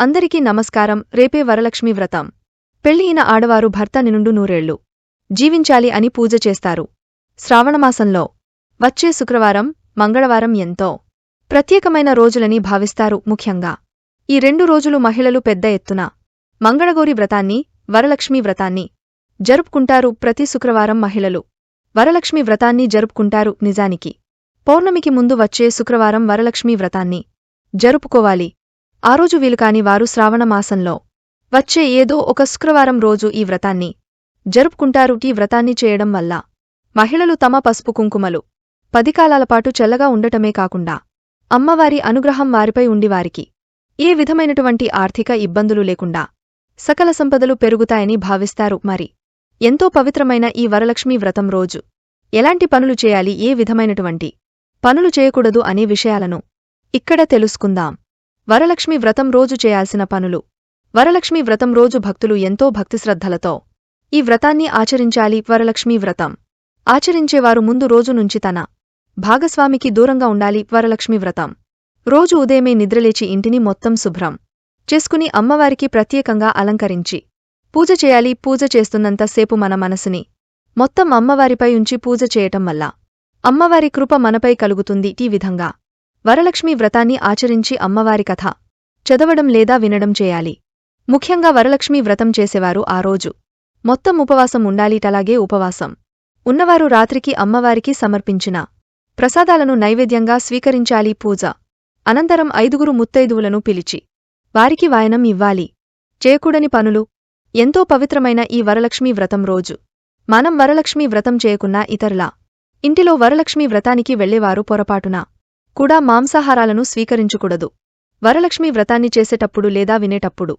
అందరికీ నమస్కారం. రేపే వరలక్ష్మి వ్రతం. పెళ్ళియిన ఆడవారు భర్త నినుండు నూరేళ్ళు జీవించాలి అని పూజ చేస్తారు. శ్రావణమాసంలో వచ్చే శుక్రవారం మంగళవారం ఎంతో. ప్రత్యేకమైన రోజులని భావిస్తారు ముఖ్యంగా. ఈ రెండు రోజులు మహిళలు పెద్ద ఎత్తున. మంగళగౌరి వ్రతాన్ని వరలక్ష్మి వ్రతాన్ని జరుపుకుంటారు ప్రతి శుక్రవారం మహిళలు. వరలక్ష్మి వ్రతాన్ని జరుపుకుంటారు నిజానికి. పౌర్ణమికి ముందు వచ్చే శుక్రవారం వరలక్ష్మి వ్రతాన్ని జరుపుకోవాలి. ఆ రోజు వీలుకాని వారు శ్రావణమాసంలో వచ్చే ఏదో ఒక శుక్రవారం రోజు ఈ వ్రతాన్ని జరుపుకుంటారు. ఈ వ్రతాన్ని చేయడం వల్ల మహిళలు తమ పసుపు కుంకుమలు పదికాలాలపాటు చల్లగా ఉండటమే కాకుండా అమ్మవారి అనుగ్రహం వారిపై ఉండివారికి ఏ విధమైనటువంటి ఆర్థిక ఇబ్బందులు లేకుండా సకల సంపదలు పెరుగుతాయని భావిస్తారు. మరి ఎంతో పవిత్రమైన ఈ వరలక్ష్మి వ్రతం రోజు ఎలాంటి పనులు చేయాలి? ఏ విధమైనటువంటి పనులు చేయకూడదు అనే విషయాలను ఇక్కడ తెలుసుకుందాం. వరలక్ష్మి వ్రతం రోజు చేయాల్సిన పనులు. వరలక్ష్మి వ్రతం రోజు భక్తులు ఎంతో భక్తిశ్రద్ధలతో ఈ వ్రతాన్ని ఆచరించాలి వరలక్ష్మి వ్రతం. ఆచరించేవారు ముందు రోజు నుంచి తన భాగస్వామికి దూరంగా ఉండాలి వరలక్ష్మి వ్రతం. రోజు ఉదయమే నిద్రలేచి ఇంటిని మొత్తం శుభ్రం చేసుకుని అమ్మవారికి ప్రత్యేకంగా అలంకరించి పూజ చేయాలి పూజ చేస్తున్నంతసేపు మన మనసుని మొత్తం అమ్మవారిపై ఉంచి పూజ చేయటం వల్ల అమ్మవారి కృప మనపై కలుగుతుంది ఈ విధంగా. వరలక్ష్మి వ్రతాన్ని ఆచరించి అమ్మవారి కథ. చదవడం లేదా వినడం చేయాలి. ముఖ్యంగా వరలక్ష్మి వ్రతం చేసేవారు ఆ రోజు. మొత్తం ఉపవాసం ఉండాలిటలాగే ఉపవాసం. ఉన్నవారు రాత్రికి అమ్మవారికి సమర్పించిన ప్రసాదాలను నైవేద్యంగా స్వీకరించాలి పూజ. అనంతరం ఐదుగురు ముత్తైదువులను పిలిచి వారికి వాయనం ఇవ్వాలి. చేయకూడని పనులు. ఎంతో పవిత్రమైన ఈ వరలక్ష్మి వ్రతం రోజు. మనం వరలక్ష్మి వ్రతం చేయకున్నా ఇతరులా. ఇంటిలో వరలక్ష్మి వ్రతానికి వెళ్ళేవారు పొరపాటున. కూడా మాంసాహారాలను స్వీకరించకూడదు. వరలక్ష్మి వ్రతాన్ని చేసేటప్పుడు లేదా వినేటప్పుడు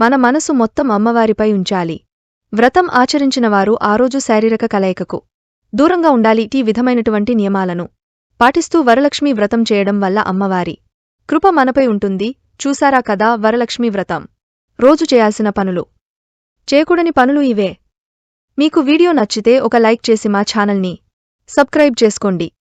మన మనసు మొత్తం అమ్మవారిపై ఉంచాలి. వ్రతం ఆచరించినవారు ఆ రోజు శారీరక కలయికకు దూరంగా ఉండాలి. ఈ విధమైనటువంటి నియమాలను పాటిస్తూ వరలక్ష్మి వ్రతం చేయడం వల్ల అమ్మవారి కృప మనపై ఉంటుంది. చూసారా కదా వరలక్ష్మి వ్రతం. రోజు చేయాల్సిన పనులు. చేయకూడని పనులు ఇవే. మీకు వీడియో నచ్చితే ఒక లైక్ చేసి మా ఛానల్ని సబ్స్క్రైబ్ చేసుకోండి.